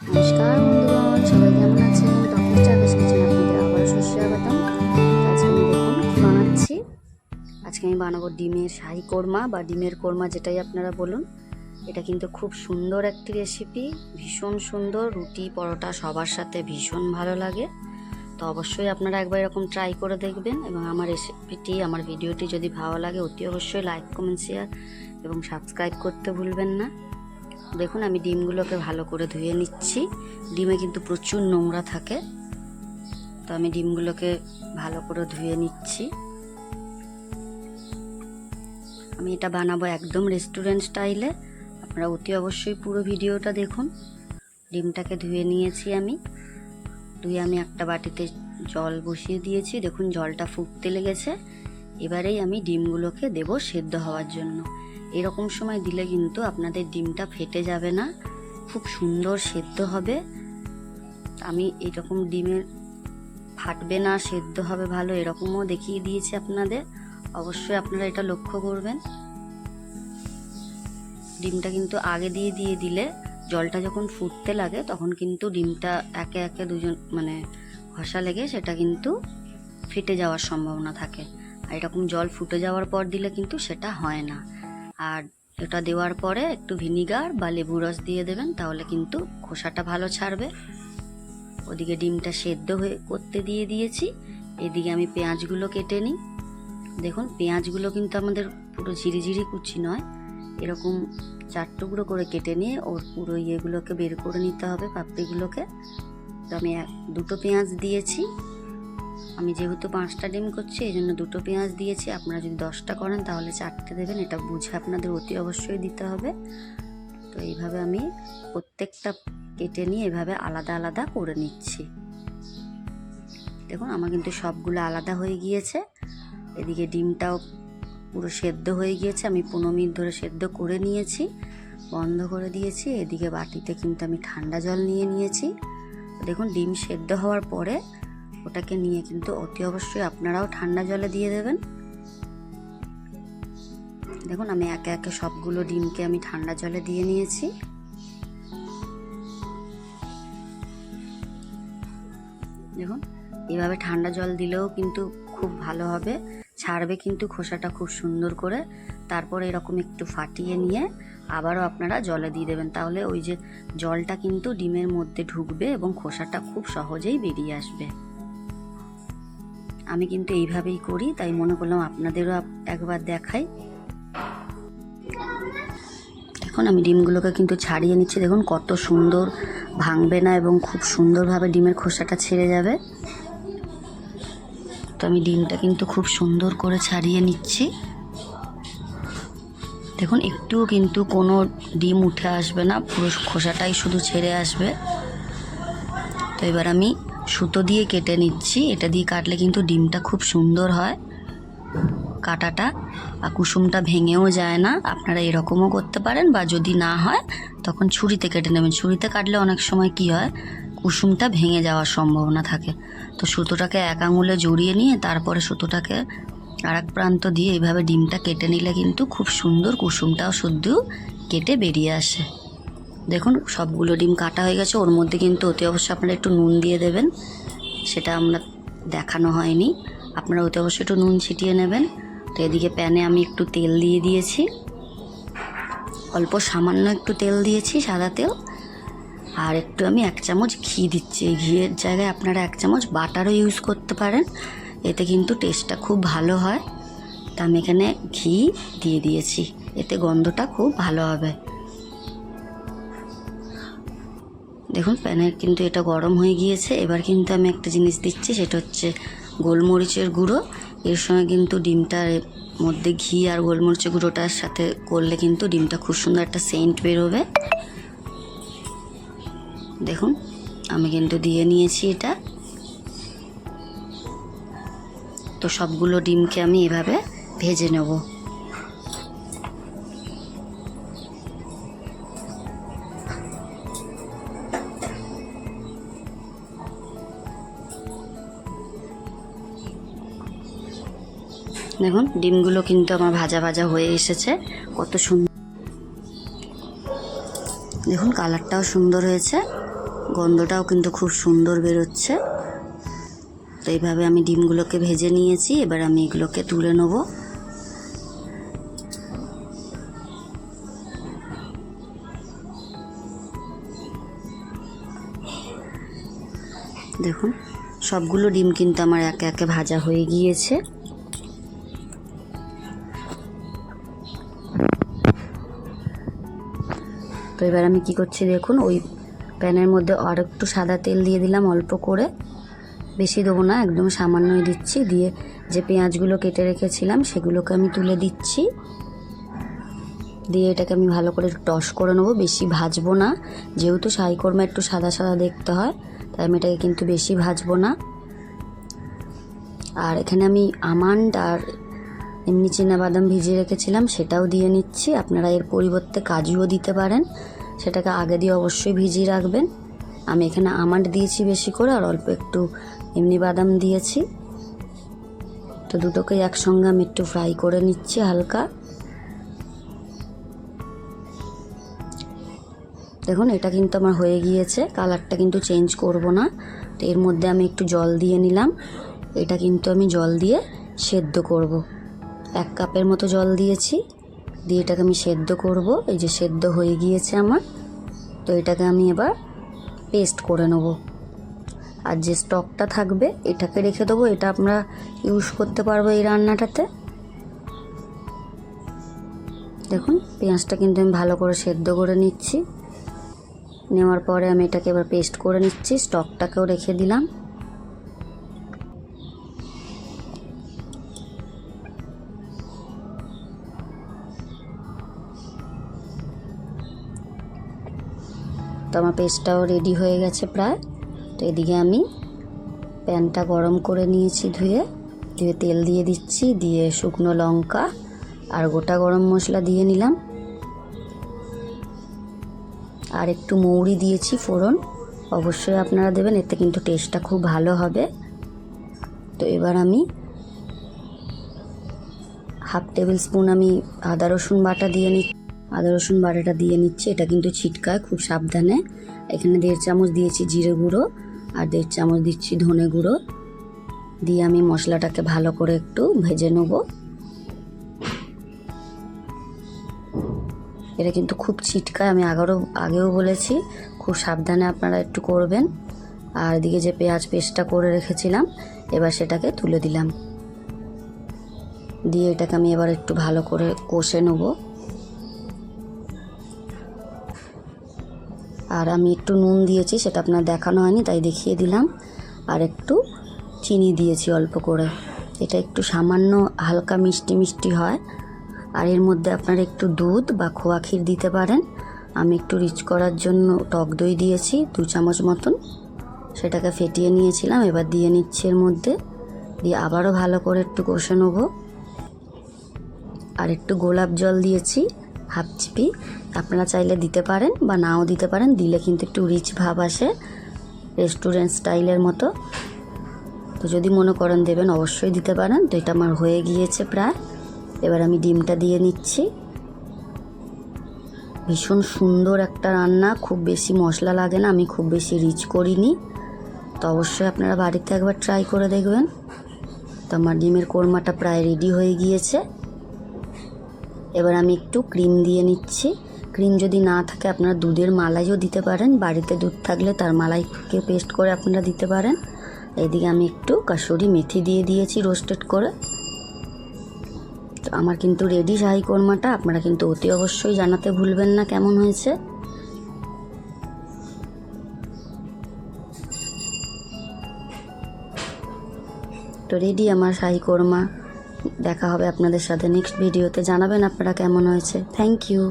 নমস্কার বানাচ্ছি। আজকে আমি বানাবো ডিমের শাহি কোরমা বা ডিমের কোরমা যেটাই আপনারা বলুন। এটা কিন্তু খুব সুন্দর একটি রেসিপি ভীষণ সুন্দর। রুটি, পরোটা সবার সাথে ভীষণ ভালো লাগে। তো অবশ্যই আপনারা একবার এরকম ট্রাই করে দেখবেন এবং আমার রেসিপিটি আমার ভিডিওটি যদি ভালো লাগে, অতি অবশ্যই লাইক কমেন্ট শেয়ার এবং সাবস্ক্রাইব করতে ভুলবেন না। দেখুন, আমি ডিমগুলোকে ভালো করে ধুয়ে নিচ্ছি। ডিমে কিন্তু প্রচুর নোংরা থাকে। তো আমি ডিমগুলোকে ভালো করে ধুয়ে নিচ্ছি। আমি এটা বানাবো একদম রেস্টুরেন্ট স্টাইলে আপনারা অতি অবশ্যই পুরো ভিডিওটা দেখুন। ডিমটাকে ধুয়ে নিয়েছি আমি। ধুয়ে আমি একটা বাটিতে জল বসিয়ে দিয়েছি। দেখুন, জলটা ফুটতে লেগেছে। এবারেই আমি ডিমগুলোকে দেব সেদ্ধ হওয়ার জন্য। এরকম সময় দিলে কিন্তু আপনাদের ডিমটা ফেটে যাবে না। খুব সুন্দর সেদ্ধ হবে। আমি এরকম ডিমের ফাটবে না, সেদ্ধ হবে ভালো, এরকমও দেখিয়ে দিয়েছি আপনাদের। অবশ্যই আপনারা এটা লক্ষ্য করবেন। ডিমটা কিন্তু আগে দিয়ে দিয়ে দিলে জলটা যখন ফুটতে লাগে, তখন কিন্তু ডিমটা একে একে দুজন মানে ঘষা লেগে সেটা কিন্তু ফেটে যাওয়ার সম্ভাবনা থাকে। আর এরকম জল ফুটে যাওয়ার পর দিলে কিন্তু সেটা হয় না। আর এটা দেওয়ার পরে একটু ভিনিগার বা লেবু রস দিয়ে দেবেন, তাহলে কিন্তু খোসাটা ভালো ছাড়বে। ওদিকে ডিমটা সেদ্ধ হয়ে করতে দিয়ে দিয়েছি। এদিকে আমি পেঁয়াজগুলো কেটে নিই। দেখুন, পেঁয়াজগুলো কিন্তু আমাদের পুরো ঝিরিঝিরি কুচি নয়। এরকম চার টুকরো করে কেটে নিয়ে ওর পুরো ইয়েগুলোকে বের করে নিতে হবে, পাপড়িগুলোকে। তো আমি দুটো পেঁয়াজ দিয়েছি। আমি যেহেতু পাঁচটা ডিম করছি, এই জন্য দুটো পেঁয়াজ দিয়েছি। আপনারা যদি দশটা করেন তাহলে চারটে দেবেন, এটা বুঝে আপনাদের অতি অবশ্যই দিতে হবে। তো এইভাবে আমি প্রত্যেকটা কেটে নিয়ে এভাবে আলাদা আলাদা করে নিচ্ছি। দেখুন, আমার কিন্তু সবগুলো আলাদা হয়ে গিয়েছে। এদিকে ডিমটাও পুরো সেদ্ধ হয়ে গিয়েছে, আমি পনেরো মিনিট ধরে সেদ্ধ করে নিয়েছি, বন্ধ করে দিয়েছি, এদিকে বাটিতে কিন্তু আমি ঠান্ডা জল নিয়ে নিয়েছি। দেখুন, ডিম সেদ্ধ হওয়ার পরে ওটাকে নিয়ে কিন্তু অতি অবশ্যই আপনারাও ঠান্ডা জলে দিয়ে দেবেন। দেখুন, আমি একে একে সবগুলো ডিমকে আমি ঠান্ডা জলে দিয়ে নিয়েছি। দেখুন, এভাবে ঠান্ডা জল দিলেও কিন্তু খুব ভালো হবে। ছাড়বে কিন্তু খোসাটা খুব সুন্দর করে। তারপর এরকম একটু ফাটিয়ে নিয়ে আবারও আপনারা জলে দিয়ে দেবেন। তাহলে ওই যে জলটা কিন্তু ডিমের মধ্যে ঢুকবে এবং খোসাটা খুব সহজেই বেরিয়ে আসবে। আমি কিন্তু এইভাবেই করি, তাই মনে করলাম আপনাদেরও একবার দেখাই। এখন আমি ডিমগুলোকে কিন্তু ছাড়িয়ে নিচ্ছি। দেখুন কত সুন্দর ভাঙবে না এবং খুব সুন্দরভাবে ডিমের খোসাটা ছেড়ে যাবে। তো আমি ডিমটা কিন্তু খুব সুন্দর করে ছাড়িয়ে নিচ্ছি। দেখুন, একটুও কিন্তু কোনো ডিম উঠে আসবে না, পুরো খোসাটাই শুধু ছেড়ে আসবে। তো এবার আমি সুতো দিয়ে কেটে নিচ্ছি, এটা দিয়ে কাটলে কিন্তু ডিমটা খুব সুন্দর হয়। কাটাটা আর কুসুমটা ভেঙেও যায় না, আপনারা এরকমও করতে পারেন বা যদি না হয়, তখন ছুরিতে কেটে নেবেন। ছুরিতে কাটলে অনেক সময় কি হয় কুসুমটা ভেঙে যাওয়ার সম্ভাবনা থাকে। তো সুতোটাকে এক আঙুলে জড়িয়ে নিয়ে তারপরে সুতোটাকে আর এক প্রান্ত দিয়ে এইভাবে ডিমটা কেটে নিলে কিন্তু খুব সুন্দর কুসুমটাও শুদ্ধ কেটে বেরিয়ে আসে। দেখুন, সবগুলো ডিম কাটা হয়ে গেছে। ওর মধ্যে কিন্তু অতি অবশ্যই আপনারা একটু নুন দিয়ে দেবেন। সেটা আমরা দেখানো হয়নি। আপনারা অতি অবশ্যই একটু নুন ছিটিয়ে নেবেন। তো এদিকে প্যানে আমি একটু তেল দিয়ে দিয়েছি। অল্প সামান্য একটু তেল দিয়েছি, সাদা তেল। আর একটু আমি এক চামচ ঘি দিচ্ছি। এই ঘিয়ের জায়গায় আপনারা এক চামচ বাটারও ইউজ করতে পারেন। এতে কিন্তু টেস্টটা খুব ভালো হয়। তা আমি এখানে ঘি দিয়ে দিয়েছি। এতে গন্ধটা খুব ভালো হবে। দেখুন, প্যানের কিন্তু এটা গরম হয়ে গিয়েছে। এবার কিন্তু আমি একটা জিনিস দিচ্ছি, সেটা হচ্ছে গোলমরিচের গুঁড়ো। এর সঙ্গে কিন্তু ডিমটার মধ্যে ঘি আর গোলমরিচের গুঁড়োটার সাথে করলে কিন্তু ডিমটা খুব সুন্দর একটা সেন্ট বেরোবে। দেখুন, আমি কিন্তু দিয়ে নিয়েছি এটা। তো সবগুলো ডিমকে আমি এভাবে ভেজে নেব। দেখুন, ডিমগুলো কিন্তু আমার ভাজা ভাজা হয়ে এসেছে, কত সুন্দর। দেখুন, কালারটাও সুন্দর হয়েছে। গন্ধটাও কিন্তু খুব সুন্দর বেরোচ্ছে। তো এইভাবে আমি ডিমগুলোকে ভেজে নিয়েছি, এবার আমি এগুলোকে তুলে নেব। দেখুন, সবগুলো ডিম কিন্তু আমার একে একে ভাজা হয়ে গিয়েছে। তো এবার আমি কি করছি দেখুন, ওই প্যানের মধ্যে আর একটু সাদা তেল দিয়ে দিলাম অল্প করে। বেশি দেবো না, একদম সামান্যই দিচ্ছি। দিয়ে যে পেঁয়াজগুলো কেটে রেখেছিলাম সেগুলোকে আমি তুলে দিচ্ছি। দিয়ে এটাকে আমি ভালো করে টস করে নেব, বেশি ভাজবো না। যেহেতু শাহি কর্মা একটু সাদা সাদা দেখতে হয়, তাই আমি এটাকে কিন্তু বেশি ভাজবো না। আর এখানে আমি আমান্ড আর এমনি বাদাম ভিজিয়ে রেখেছিলাম, সেটাও দিয়ে নিচ্ছি। আপনারা এর পরিবর্তে কাজুও দিতে পারেন। সেটাকে আগে দিয়ে অবশ্যই ভিজিয়ে রাখবেন। আমি এখানে আমান্ড দিয়েছি বেশি করে, আর অল্প একটু এমনি বাদাম দিয়েছি। তো দুটোকে একসঙ্গে আমি একটু ফ্রাই করে নিচ্ছি হালকা। দেখুন, এটা কিন্তু আমার হয়ে গিয়েছে। কালারটা কিন্তু চেঞ্জ করব না। তো এর মধ্যে আমি একটু জল দিয়ে নিলাম। এটা কিন্তু আমি জল দিয়ে সেদ্ধ করব। এক কাপের মতো জল দিয়েছি। দিয়ে এটাকে আমি সেদ্ধ করব। এই যে সেদ্ধ হয়ে গিয়েছে আমার। তো এটাকে আমি এবার পেস্ট করে নেব। আর যে স্টকটা থাকবে, এটাকে রেখে দেবো। এটা আমরা ইউজ করতে পারব এই রান্নাটাতে। দেখুন, পেঁয়াজটা কিন্তু আমি ভালো করে সেদ্ধ করে নিচ্ছি। নেওয়ার পরে আমি এটাকে এবার পেস্ট করে নিচ্ছি। স্টকটাকেও রেখে দিলাম। আমার পেস্টটাও রেডি হয়ে গেছে প্রায়। তো এদিকে আমি প্যানটা গরম করে নিয়েছি ধুয়ে। ধুয়ে তেল দিয়ে দিচ্ছি, দিয়ে শুকনো লঙ্কা আর গোটা গরম মশলা দিয়ে নিলাম। আর একটু মৌরি দিয়েছি ফোড়ন। অবশ্যই আপনারা দেবেন, এতে কিন্তু টেস্টটা খুব ভালো হবে। তো এবার আমি হাফ টেবিল স্পুন আমি আদা রসুন বাটা দিয়ে নিচ্ছি। আদা, রসুন বাটাটা দিয়ে নিচ্ছি। এটা কিন্তু ছিটকায়, খুব সাবধানে। এখানে দেড় চামচ দিয়েছি জিরে গুঁড়ো, আর দেড় চামচ দিচ্ছি ধনে গুঁড়ো। দিয়ে আমি মশলাটাকে ভালো করে একটু ভেজে নেব। এটা কিন্তু খুব ছিটকায়, আমি আগেও আগেও বলেছি, খুব সাবধানে আপনারা একটু করবেন। আর এদিকে যে পেঁয়াজ পেস্টটা করে রেখেছিলাম, এবার সেটাকে তুলে দিলাম। দিয়ে এটাকে আমি এবার একটু ভালো করে কষে নেব। আর আমি একটু নুন দিয়েছি, সেটা আপনার দেখানো হয়নি, তাই দেখিয়ে দিলাম। আর একটু চিনি দিয়েছি অল্প করে। এটা একটু সামান্য হালকা মিষ্টি মিষ্টি হয়। আর এর মধ্যে আপনারা একটু দুধ বা খোয়া ক্ষীর দিতে পারেন। আমি একটু রিচ করার জন্য টক দই দিয়েছি, দু চামচ মতন। সেটাকে ফেটিয়ে নিয়েছিলাম, এবার দিয়ে নিচ্ছি এর মধ্যে। দিয়ে আবারও ভালো করে একটু কষে নেব। আর একটু গোলাপ জল দিয়েছি। হাফ চিপি আপনারা চাইলে দিতে পারেন বা নাও দিতে পারেন, দিলে কিন্তু একটু রিচ ভাব আসে রেস্টুরেন্ট স্টাইলের মতো। তো যদি মনে করেন দেবেন, অবশ্যই দিতে পারেন। তো এটা আমার হয়ে গিয়েছে প্রায়। এবার আমি ডিমটা দিয়ে নিচ্ছি। ভীষণ সুন্দর একটা রান্না, খুব বেশি মশলা লাগে না, আমি খুব বেশি রিচ করিনি। তো অবশ্যই আপনারা বাড়িতে একবার ট্রাই করে দেখবেন। তো আমার ডিমের কোরমাটা প্রায় রেডি হয়ে গিয়েছে। এবার আমি একটু ক্রিম দিয়ে নিচ্ছি। ক্রিম যদি না থাকে আপনারা দুধের মালাইও দিতে পারেন। বাড়িতে দুধ থাকলে তার মালাইকে পেস্ট করে আপনারা দিতে পারেন। এদিকে আমি একটু কাসুরি মেথি দিয়ে দিয়েছি রোস্টেড করে। তো আমার কিন্তু রেডি শাহি কোরমাটা। আপনারা কিন্তু অতি অবশ্যই জানাতে ভুলবেন না কেমন হয়েছে। তো রেডি আমার শাহি কোরমা। দেখা হবে আপনাদের সাথে নেক্সট ভিডিওতে। জানাবেন আপনারা কেমন হয়েছে। Thank you